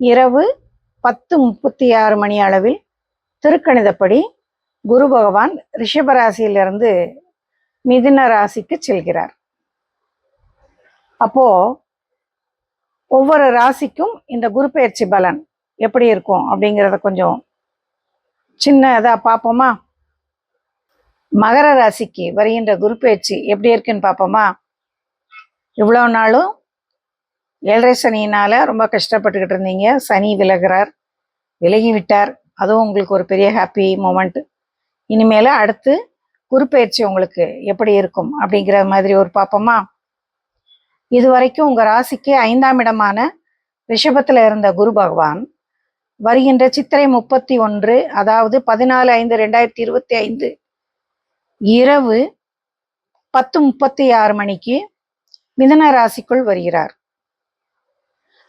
இரவு பத்து முப்பத்தி ஆறு மணி அளவில் திருக்கணிதப்படி குரு பகவான் ரிஷபராசியிலிருந்து மிதுன ராசிக்கு செல்கிறார். அப்போ ஒவ்வொரு ராசிக்கும் இந்த குரு பெயர்ச்சி பலன் எப்படி இருக்கும் அப்படிங்கிறத கொஞ்சம் சின்னதா பார்ப்போமா? மகர ராசிக்கு வருகின்ற குரு பெயர்ச்சி எப்படி இருக்குன்னு பார்ப்போமா? இவ்வளோ நாளும் ஏழரை சனியினால் ரொம்ப கஷ்டப்பட்டுக்கிட்டு இருந்தீங்க. சனி விலகிறார். விலகி விட்டார் அதுவும் உங்களுக்கு ஒரு பெரிய ஹாப்பி மூமெண்ட் இனிமேல் அடுத்து குருப்பெயர்ச்சி உங்களுக்கு எப்படி இருக்கும் அப்படிங்கிற மாதிரி ஒரு பார்ப்போமா? இது வரைக்கும் உங்கள் ராசிக்கு ஐந்தாம் இடமான ரிஷபத்தில் இருந்த குரு பகவான் வருகின்ற சித்திரை முப்பத்தி ஒன்று அதாவது பதினாலு ஐந்து ரெண்டாயிரத்தி இருபத்தி ஐந்து இரவு பத்து முப்பத்தி ஆறு மணிக்கு மிதன ராசிக்குள் வருகிறார்.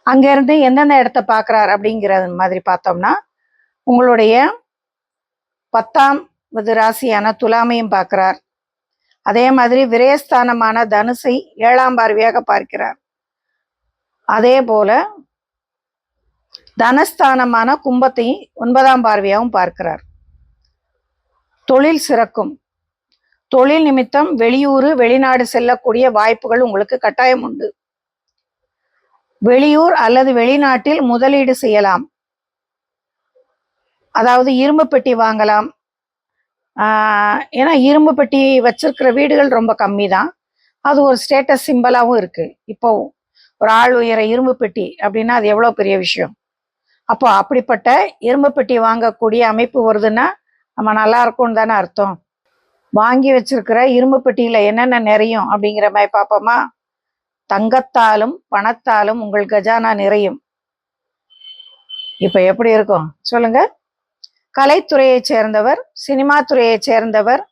அங்கேருந்து எந்தெந்த இடத்த பார்க்குறார் அப்படிங்கிறது மாதிரி பார்த்தோம்னா உங்களுடைய பத்தாம் ராசியான துலாமையும் பார்க்குறார் அதே மாதிரி விரயஸ்தானமான தனுசை ஏழாம் பார்வையாக பார்க்கிறார். அதே போல தனஸ்தானமான கும்பத்தை ஒன்பதாம் பார்வையாகவும் பார்க்கிறார். தொழில் சிறக்கும். தொழில் நிமித்தம் வெளியூர் வெளிநாடு செல்லக்கூடிய வாய்ப்புகள் உங்களுக்கு கட்டாயம் உண்டு. வெளியூர் அல்லது வெளிநாட்டில் முதலீடு செய்யலாம். அதாவது இரும்பு பெட்டி வாங்கலாம். ஏன்னா இரும்பு பெட்டி வச்சிருக்கிற வீடுகள் ரொம்ப கம்மி தான் அது ஒரு ஸ்டேட்டஸ் சிம்பிளாகவும் இருக்கு. இப்போ ஒரு ஆள் உயர இரும்பு பெட்டி அப்படின்னா அது எவ்வளோ பெரிய விஷயம்? அப்போ அப்படிப்பட்ட இரும்பு பெட்டி வாங்கக்கூடிய அமைப்பு வருதுன்னா நம்ம நல்லா இருக்கும்னு தானே அர்த்தம். வாங்கி வச்சிருக்கிற இரும்பு பெட்டியில என்னென்ன நிறையும் அப்படிங்கிற மாதிரி பார்ப்போமா? தங்கத்தாலும் பணத்தாலும் உங்கள் கஜானா நிறையும். இப்ப எப்படி இருக்கும்? சொல்லுங்க. கலைத்துறையை சேர்ந்தவர் சினிமா துறையை சேர்ந்தவர்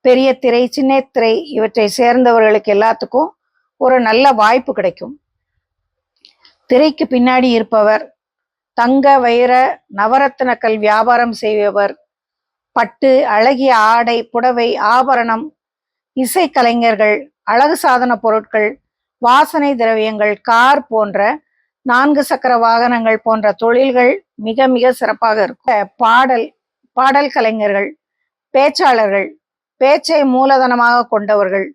பெரிய திரை சின்ன திரை இவற்றை சேர்ந்தவர்களுக்கு எல்லாத்துக்கும் ஒரு நல்ல வாய்ப்பு கிடைக்கும். திரைக்கு பின்னாடி இருப்பவர் தங்க வைர நவரத்தினக்கள் வியாபாரம் செய்பவர் பட்டு அழகிய ஆடை புடவை ஆபரணம் இசை கலைஞர்கள் அழகு சாதன பொருட்கள் வாசனை திரவியங்கள் கார் போன்ற நான்கு சக்கர வாகனங்கள் போன்ற தொழில்கள் மிக மிக சிறப்பாக இருக்கும். பாடல் பாடல் கலைஞர்கள் பேச்சாளர்கள் பேச்சை மூலதனமாக கொண்டவர்கள்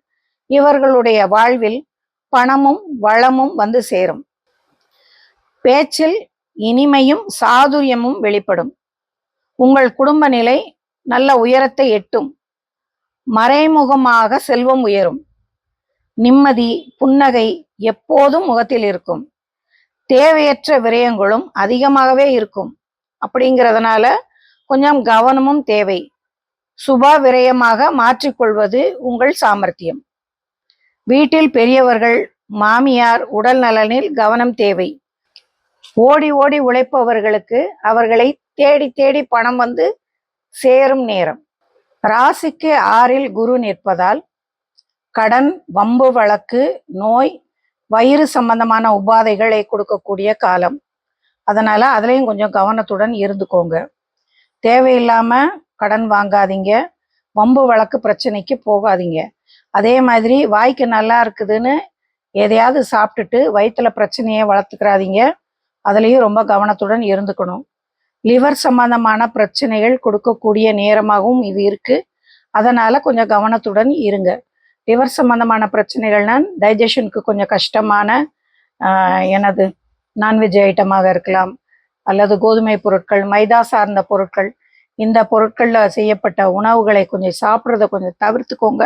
இவர்களுடைய வாழ்வில் பணமும் வளமும் வந்து சேரும். பேச்சில் இனிமையும் சாதுரியமும் வெளிப்படும். உங்கள் குடும்ப நிலை நல்ல உயரத்தை எட்டும். மறைமுகமாக செல்வம் உயரும். நிம்மதி புன்னகை எப்போதும் முகத்தில் இருக்கும். தேவையற்ற விரயங்களும் அதிகமாகவே இருக்கும். அப்படிங்கிறதுனால கொஞ்சம் கவனமும் தேவை. சுப விரயமாக மாற்றிக்கொள்வது உங்கள் சாமர்த்தியம். வீட்டில் பெரியவர்கள் மாமியார் உடல் நலனில் கவனம் தேவை. ஓடி ஓடி உழைப்பவர்களுக்கு அவர்களை தேடி தேடி பணம் வந்து சேரும் நேரம். ராசிக்கு ஆறில் குரு நிற்பதால் கடன் வம்பு வழக்கு நோய் வயிறு சம்பந்தமான உபாதைகளை கொடுக்கக்கூடிய காலம். அதனால அதுலேயும் கொஞ்சம் கவனத்துடன் இருந்துக்கோங்க. தேவையில்லாம கடன் வாங்காதீங்க. வம்பு வழக்கு பிரச்சனைக்கு போகாதீங்க. அதே மாதிரி வாய்க்கு நல்லா இருக்குதுன்னு எதையாவது சாப்பிட்டுட்டு வயிற்றுல பிரச்சனையை வளர்த்துக்கிறாதீங்க. அதுலேயும் ரொம்ப கவனத்துடன் இருந்துக்கணும். லிவர் சம்பந்தமான பிரச்சனைகள் கொடுக்கக்கூடிய நேரமாகவும் இது இருக்கு. அதனால கொஞ்சம் கவனத்துடன் இருங்க. லிவர் சம்பந்தமான பிரச்சனைகள்னா டைஜஷனுக்கு கொஞ்சம் கஷ்டமான எனது நான்வெஜ் ஐட்டமாக இருக்கலாம். அல்லது கோதுமை பொருட்கள் மைதா சார்ந்த பொருட்கள். இந்த பொருட்களில் செய்யப்பட்ட உணவுகளை கொஞ்சம் சாப்பிட்றத கொஞ்சம் தவிர்த்துக்கோங்க.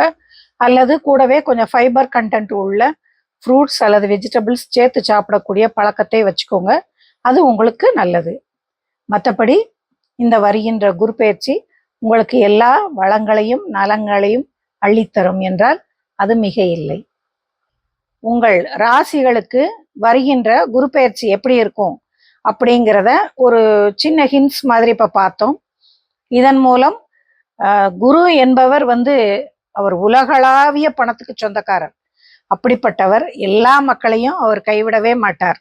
அல்லது கூடவே கொஞ்சம் ஃபைபர் கண்டென்ட் உள்ள ஃப்ரூட்ஸ் அல்லது வெஜிடபிள்ஸ் சேர்த்து சாப்பிடக்கூடிய பழக்கத்தை வச்சுக்கோங்க. அது உங்களுக்கு நல்லது. மற்றபடி இந்த வருகின்ற குரு பயிற்சி உங்களுக்கு எல்லா வளங்களையும் நலங்களையும் அள்ளித்தரும் என்றால் அது மிக இல்லை. உங்கள் ராசிகளுக்கு வருகின்ற குரு பயிற்சி எப்படி இருக்கும் அப்படிங்கிறத ஒரு சின்ன ஹின்ஸ் மாதிரி இப்போ பார்த்தோம். இதன் மூலம் குரு என்பவர் வந்து அவர் உலகளாவிய பணத்துக்கு சொந்தக்காரர். அப்படிப்பட்டவர் எல்லா மக்களையும் அவர் கைவிடவே மாட்டார்.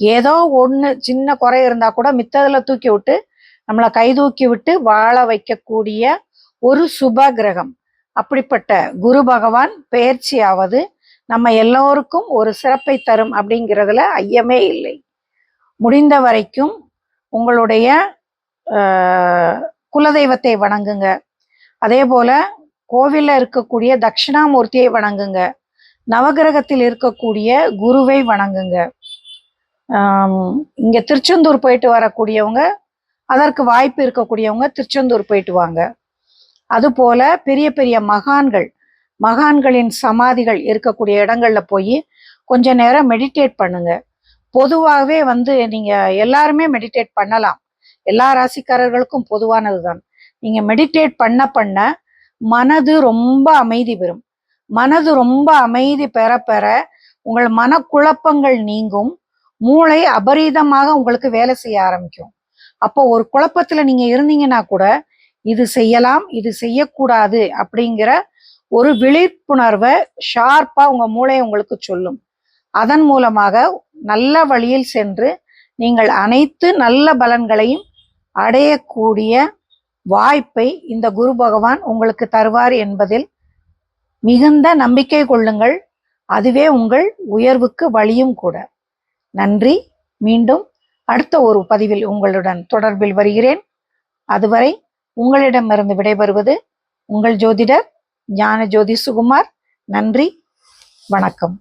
ஏதோ ஒன்று சின்ன குறை இருந்தா கூட மித்ததில் தூக்கி விட்டு நம்மளை கை தூக்கி விட்டு வாழ வைக்கக்கூடிய ஒரு சுப கிரகம். அப்படிப்பட்ட குரு பகவான் பெயர்ச்சியாவது நம்ம எல்லோருக்கும் ஒரு சிறப்பை தரும் அப்படிங்கிறதுல ஐயமே இல்லை. முடிந்த வரைக்கும் உங்களுடைய குலதெய்வத்தை வணங்குங்க. அதே போல கோவிலில் இருக்கக்கூடிய தட்சிணாமூர்த்தியை வணங்குங்க. நவகிரகத்தில் இருக்கக்கூடிய குருவை வணங்குங்க. இங்கே திருச்செந்தூர் போயிட்டு வரக்கூடியவங்க அதற்கு வாய்ப்பு இருக்கக்கூடியவங்க திருச்செந்தூர் போயிட்டு வாங்க. அதுபோல பெரிய பெரிய மகான்கள் மகான்களின் சமாதிகள் இருக்கக்கூடிய இடங்கள்ல போய் கொஞ்ச நேரம் மெடிடேட் பண்ணுங்க. பொதுவாகவே வந்து நீங்க எல்லாருமே மெடிடேட் பண்ணலாம். எல்லா ராசிக்காரர்களுக்கும் பொதுவானதுதான். நீங்க மெடிடேட் பண்ண பண்ண மனது ரொம்ப அமைதி பெறும். மனது ரொம்ப அமைதி பெற பெற உங்கள் மனக்குழப்பங்கள் நீங்கும். மூளை அபரீதமாக உங்களுக்கு வேலை செய்ய ஆரம்பிக்கும். அப்போ ஒரு குழப்பத்துல நீங்க இருந்தீங்கன்னா கூட இது செய்யலாம் இது செய்யக்கூடாது அப்படிங்கிற ஒரு விழிப்புணர்வை ஷார்ப்பா உங்க மூளை உங்களுக்கு சொல்லும். அதன் மூலமாக நல்ல வழியில் சென்று நீங்கள் அனைத்து நல்ல பலன்களையும் அடையக்கூடிய வாய்ப்பை இந்த குரு பகவான் உங்களுக்கு தருவார் என்பதில் மிகுந்த நம்பிக்கை கொள்ளுங்கள். அதுவே உங்கள் உயர்வுக்கு வழியும் கூட. நன்றி. மீண்டும் அடுத்த ஒரு பதிவில் உங்களுடன் தொடர்பில் வருகிறேன். அதுவரை உங்களிடமிருந்து விடைபெறுவது உங்கள் ஜோதிடர் ஞான ஜோதி சுகுமார். நன்றி வணக்கம்.